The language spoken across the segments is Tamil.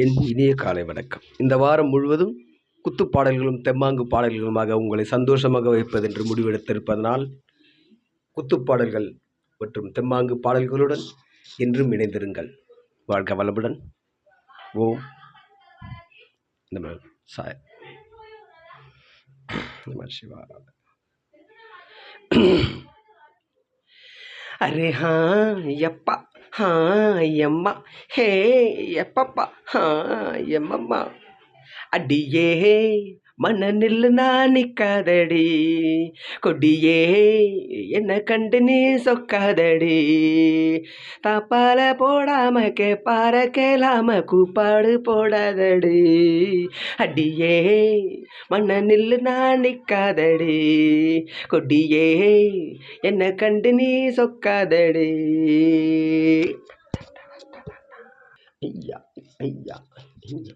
என் இனிய காலை வணக்கம். இந்த வாரம் முழுவதும் குத்து பாடல்களும் தெம்மாங்கு பாடல்களுமாக உங்களை சந்தோஷமாக வைப்பதென்று முடிவெடுத்திருப்பதனால் குத்து பாடல்கள் மற்றும் தெம்மாங்கு பாடல்களுடன் என்றும் இணைந்திருங்கள். வாழ்க வளமுடன். ஓம் நம்ம சாய். நம சிவா. அரே எப்பா ஹா எம்மா ஹே எப்பப்பா ஹா எம்மம்மா அடியே மனநில் நில்லு நான் நிற்காதடி கொடியே என்ன கண்டு நீ சொக்காதடி. தாப்பால போடாம கேப்பார கேளாம கூப்பாடு போடாதடி. அடியே மனநில் நில்லு நான் நிற்காதடி கொடியே என்ன கண்டு நீ சொக்காதடி. ஐயா ஐயா ஐயா.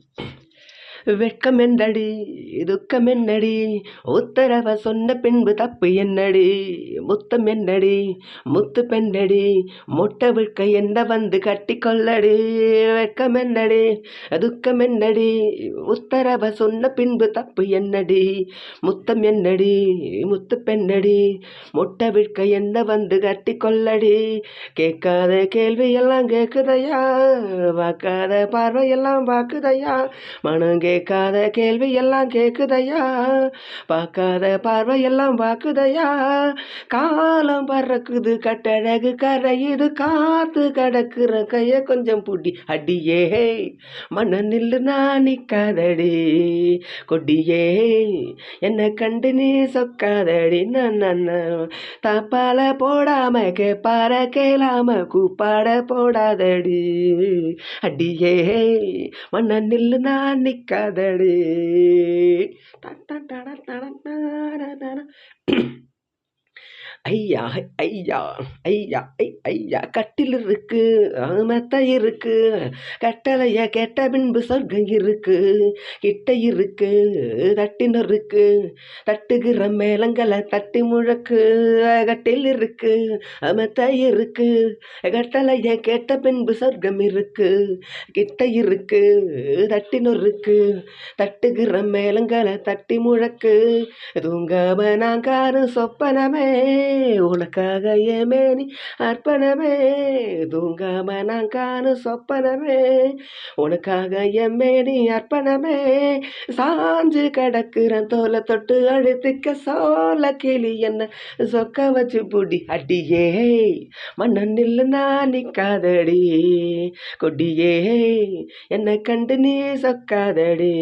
வெட்கம் என்னடி துக்கம் என்னடி உத்தரவ சொன்ன பின்பு தப்பு என்னடி முத்தம் என்னடி முத்து பெண்ணடி முட்டை விற்க என்ன வந்து கட்டி கொள்ளடி வெட்கம் என்னடி துக்கம் என்னடி உத்தரவ சொன்ன பின்பு தப்பு என்னடி முத்தம் என்னடி முத்து பெண்ணடி முட்டை விற்க என்ன வந்து கட்டி கொள்ளடி கேட்காத கேள்வி எல்லாம் கேட்குதையா பார்க்காத பார்வை எல்லாம் பார்க்குதையா மனம் கே கேட்காத கேள்வி எல்லாம் கேட்குதையா பார்க்காத பார்வையெல்லாம் பார்க்குதையா காலம் பறக்குது கட்டழகு கரையுது காத்து கடக்குற கைய கொஞ்சம் புடி அடியே. மன நில்லு நான் நிற்காதடி கொடியே. என்னை கண்டு நீ சொக்காதடி நான் தப்பால போடாம கேப்பார கேளாம கூப்பாட போடாதடி அடியே. மன்ன நில்லு நான் நிற்காதடி டன். ஐயா ஐயா ஐயா ஐ ஐயா கட்டில் இருக்கு மெத்த இருக்கு கட்டளைய கேட்ட பின்பு சொர்க்கம் இருக்கு கிட்ட இருக்கு தட்டின் இருக்கு தட்டுகிற மேலங்களை தட்டி முழக்கு கட்டில் இருக்கு மெத்த இருக்கு கட்டளைய கேட்ட பின்பு சொர்க்கம் இருக்கு கிட்ட இருக்கு தட்டின் இருக்கு தட்டுகிற மேலங்களை தட்டி முழக்கு தூங்காம நான் சொப்பனமே. உனக்காக ஏமேனி அர்ப்பணமே. தூங்காம நான் காணும் சொப்பனமே. உனக்காக எம்மேனி அர்ப்பணமே. சாஞ்சு கிடக்குறேன் தோலை தொட்டு அழுத்திக்க சோல கிளி என்ன சொக்க வச்சு புடி அடியே. மன்னன் நில்லு நான் நிற்காதடி கொடியே என்னை கண்டு நீ சொக்காதடி.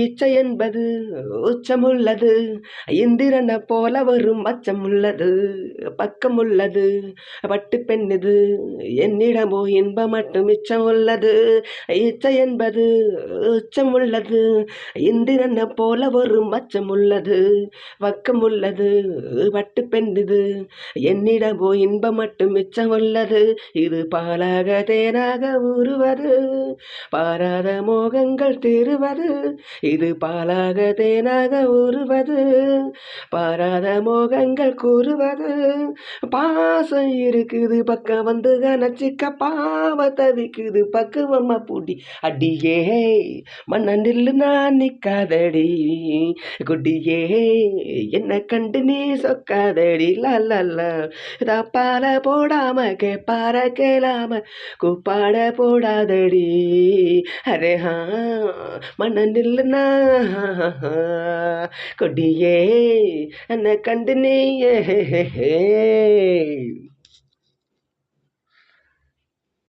இச்சை என்பது உச்சமுள்ளது. இந்திரனை போல வரும் அச்சமுள்ளது. பக்கமுள்ளது. பட்டு பெண்ணிது என்னிடமோ இன்பம் மட்டும் மிச்சம் உள்ளது இச்சை என்பது உச்சமுள்ளது. இந்திரனை போல வரும் அச்சமுள்ளது. பக்கமுள்ளது. பட்டு பெண்ணிது என்னிடமோ இன்பம் மட்டும் மிச்சம் உள்ளது இது பாலாக தேனாக உருவது. பாராத மோகங்கள் தேறுவது இது பாலாக தேனாக உருவது பாராத மோகங்கள் கூறுவது. பாசம் இருக்குது பக்கம் வந்து கனச்சிக்க பாவ தவிக்குது பக்குவமா பூடி அடியே. மன்ன நில்லு நான் நிற்காதடி குடியே என்ன கண்டு நீ சொக்காதடி லல்ல தப்பால போடாம கேப்பார கேளாம கூப்பாட போடாதடி. அரே ஹா. மன்ன நில்லுனா கொடியே என்னை கண்டு நீயே.